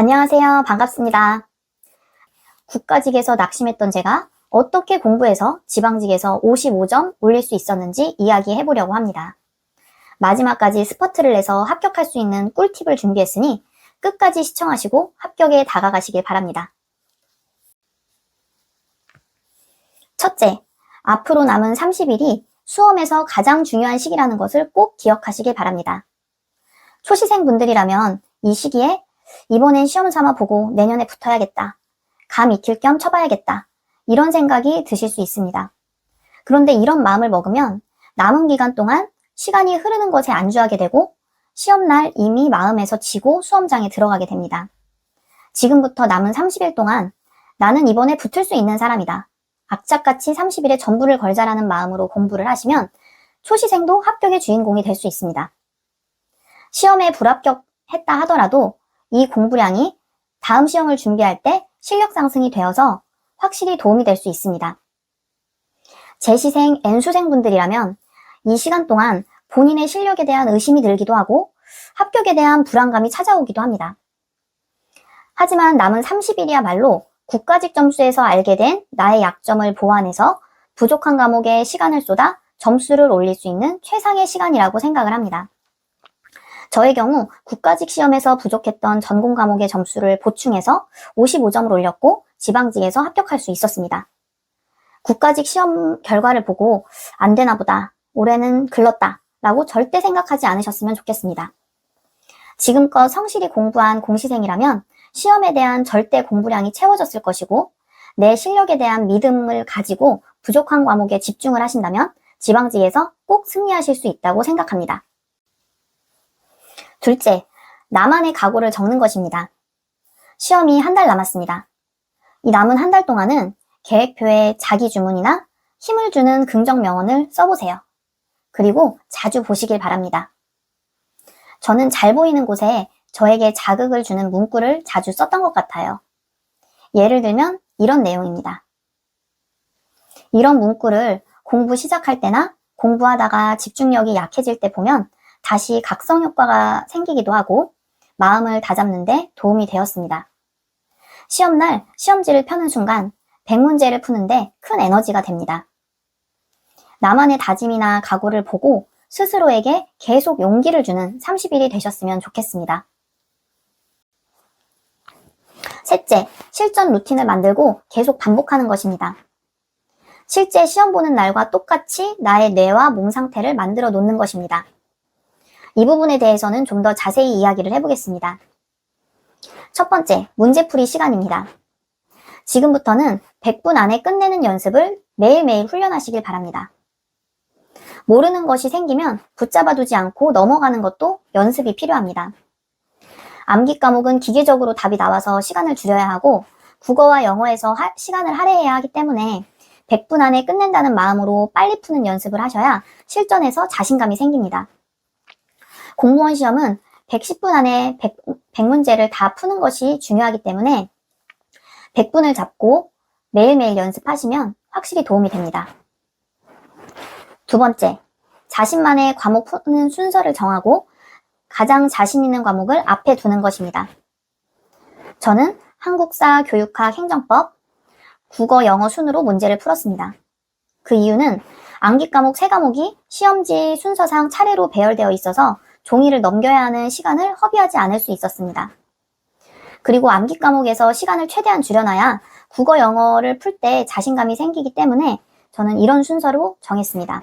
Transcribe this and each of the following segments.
안녕하세요. 반갑습니다. 국가직에서 낙심했던 제가 어떻게 공부해서 지방직에서 55점 올릴 수 있었는지 이야기해 보려고 합니다. 마지막까지 스퍼트를 내서 합격할 수 있는 꿀팁을 준비했으니 끝까지 시청하시고 합격에 다가가시길 바랍니다. 첫째, 앞으로 남은 30일이 수험에서 가장 중요한 시기라는 것을 꼭 기억하시길 바랍니다. 초시생 분들이라면 이 시기에 이번엔 시험 삼아 보고 내년에 붙어야겠다. 감 익힐 겸 쳐봐야겠다. 이런 생각이 드실 수 있습니다. 그런데 이런 마음을 먹으면 남은 기간 동안 시간이 흐르는 것에 안주하게 되고 시험날 이미 마음에서 지고 수험장에 들어가게 됩니다. 지금부터 남은 30일 동안 나는 이번에 붙을 수 있는 사람이다. 악착같이 30일에 전부를 걸자라는 마음으로 공부를 하시면 초시생도 합격의 주인공이 될 수 있습니다. 시험에 불합격했다 하더라도 이 공부량이 다음 시험을 준비할 때 실력 상승이 되어서 확실히 도움이 될 수 있습니다. 재시생, N수생 분들이라면 이 시간 동안 본인의 실력에 대한 의심이 들기도 하고 합격에 대한 불안감이 찾아오기도 합니다. 하지만 남은 30일이야말로 국가직 점수에서 알게 된 나의 약점을 보완해서 부족한 과목에 시간을 쏟아 점수를 올릴 수 있는 최상의 시간이라고 생각을 합니다. 저의 경우 국가직 시험에서 부족했던 전공 과목의 점수를 보충해서 55점을 올렸고 지방직에서 합격할 수 있었습니다. 국가직 시험 결과를 보고 안 되나 보다. 올해는 글렀다. 라고 절대 생각하지 않으셨으면 좋겠습니다. 지금껏 성실히 공부한 공시생이라면 시험에 대한 절대 공부량이 채워졌을 것이고 내 실력에 대한 믿음을 가지고 부족한 과목에 집중을 하신다면 지방직에서 꼭 승리하실 수 있다고 생각합니다. 둘째, 나만의 각오를 적는 것입니다. 시험이 한 달 남았습니다. 이 남은 한 달 동안은 계획표에 자기 주문이나 힘을 주는 긍정 명언을 써보세요. 그리고 자주 보시길 바랍니다. 저는 잘 보이는 곳에 저에게 자극을 주는 문구를 자주 썼던 것 같아요. 예를 들면 이런 내용입니다. 이런 문구를 공부 시작할 때나 공부하다가 집중력이 약해질 때 보면 다시 각성 효과가 생기기도 하고 마음을 다잡는데 도움이 되었습니다. 시험날 시험지를 펴는 순간 100문제를 푸는데 큰 에너지가 됩니다. 나만의 다짐이나 각오를 보고 스스로에게 계속 용기를 주는 30일이 되셨으면 좋겠습니다. 셋째, 실전 루틴을 만들고 계속 반복하는 것입니다. 실제 시험 보는 날과 똑같이 나의 뇌와 몸 상태를 만들어 놓는 것입니다. 이 부분에 대해서는 좀 더 자세히 이야기를 해보겠습니다. 첫 번째, 문제풀이 시간입니다. 지금부터는 100분 안에 끝내는 연습을 매일매일 훈련하시길 바랍니다. 모르는 것이 생기면 붙잡아 두지 않고 넘어가는 것도 연습이 필요합니다. 암기 과목은 기계적으로 답이 나와서 시간을 줄여야 하고 국어와 영어에서 하, 시간을 할애해야 하기 때문에 100분 안에 끝낸다는 마음으로 빨리 푸는 연습을 하셔야 실전에서 자신감이 생깁니다. 공무원 시험은 110분 안에 100, 100 문제를 다 푸는 것이 중요하기 때문에 100분을 잡고 매일매일 연습하시면 확실히 도움이 됩니다. 두 번째, 자신만의 과목 푸는 순서를 정하고 가장 자신 있는 과목을 앞에 두는 것입니다. 저는 한국사, 교육학, 행정법, 국어, 영어 순으로 문제를 풀었습니다. 그 이유는 암기 과목 세과목이 시험지 순서상 차례로 배열되어 있어서 종이를 넘겨야 하는 시간을 허비하지 않을 수 있었습니다. 그리고 암기 과목에서 시간을 최대한 줄여놔야 국어, 영어를 풀 때 자신감이 생기기 때문에 저는 이런 순서로 정했습니다.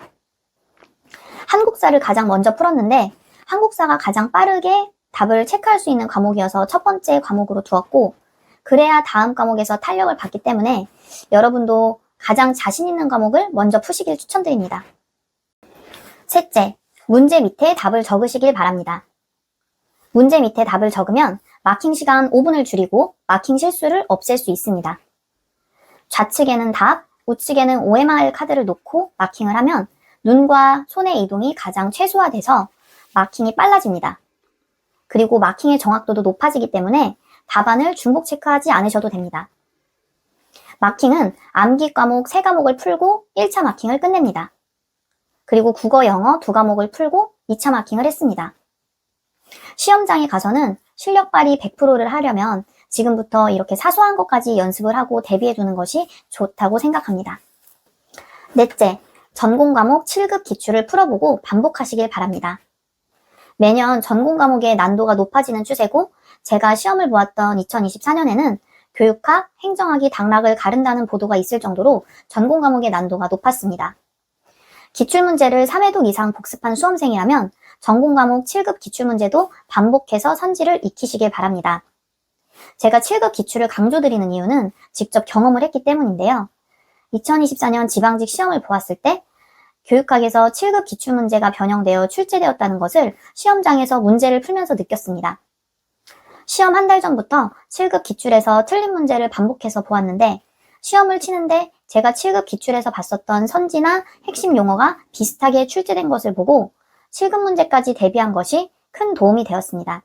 한국사를 가장 먼저 풀었는데 한국사가 가장 빠르게 답을 체크할 수 있는 과목이어서 첫 번째 과목으로 두었고 그래야 다음 과목에서 탄력을 받기 때문에 여러분도 가장 자신 있는 과목을 먼저 푸시길 추천드립니다. 셋째, 문제 밑에 답을 적으시길 바랍니다. 문제 밑에 답을 적으면 마킹 시간 5분을 줄이고 마킹 실수를 없앨 수 있습니다. 좌측에는 답, 우측에는 OMR 카드를 놓고 마킹을 하면 눈과 손의 이동이 가장 최소화돼서 마킹이 빨라집니다. 그리고 마킹의 정확도도 높아지기 때문에 답안을 중복 체크하지 않으셔도 됩니다. 마킹은 암기 과목 3과목을 풀고 1차 마킹을 끝냅니다. 그리고 국어, 영어 두 과목을 풀고 2차 마킹을 했습니다. 시험장에 가서는 실력 발휘 100%를 하려면 지금부터 이렇게 사소한 것까지 연습을 하고 대비해 두는 것이 좋다고 생각합니다. 넷째, 전공 과목 7급 기출을 풀어보고 반복하시길 바랍니다. 매년 전공 과목의 난도가 높아지는 추세고 제가 시험을 보았던 2024년에는 교육학, 행정학이 당락을 가른다는 보도가 있을 정도로 전공 과목의 난도가 높았습니다. 기출문제를 3회독 이상 복습한 수험생이라면 전공 과목 7급 기출문제도 반복해서 선지를 익히시길 바랍니다. 제가 7급 기출을 강조드리는 이유는 직접 경험을 했기 때문인데요. 2024년 지방직 시험을 보았을 때 교육학에서 7급 기출문제가 변형되어 출제되었다는 것을 시험장에서 문제를 풀면서 느꼈습니다. 시험 한 달 전부터 7급 기출에서 틀린 문제를 반복해서 보았는데 시험을 치는데 제가 7급 기출에서 봤었던 선지나 핵심 용어가 비슷하게 출제된 것을 보고 7급 문제까지 대비한 것이 큰 도움이 되었습니다.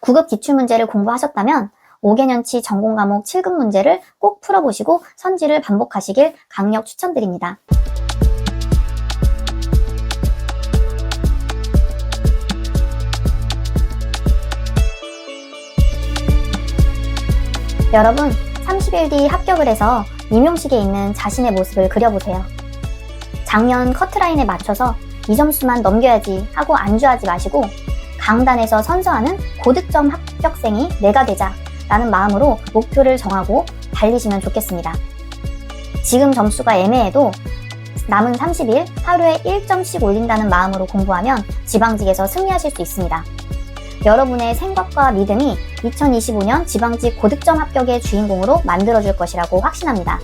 9급 기출 문제를 공부하셨다면 5개년치 전공 과목 7급 문제를 꼭 풀어보시고 선지를 반복하시길 강력 추천드립니다. 여러분, 30일 뒤 합격을 해서 임용식에 있는 자신의 모습을 그려보세요. 작년 커트라인에 맞춰서 이 점수만 넘겨야지 하고 안주하지 마시고 강단에서 선서하는 고득점 합격생이 내가 되자 라는 마음으로 목표를 정하고 달리시면 좋겠습니다. 지금 점수가 애매해도 남은 30일 하루에 1점씩 올린다는 마음으로 공부하면 지방직에서 승리하실 수 있습니다. 여러분의 생각과 믿음이 2025년 지방직 고득점 합격의 주인공으로 만들어줄 것이라고 확신합니다.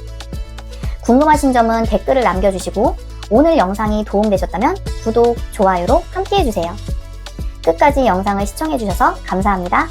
궁금하신 점은 댓글을 남겨주시고 오늘 영상이 도움되셨다면 구독, 좋아요로 함께 해주세요. 끝까지 영상을 시청해주셔서 감사합니다.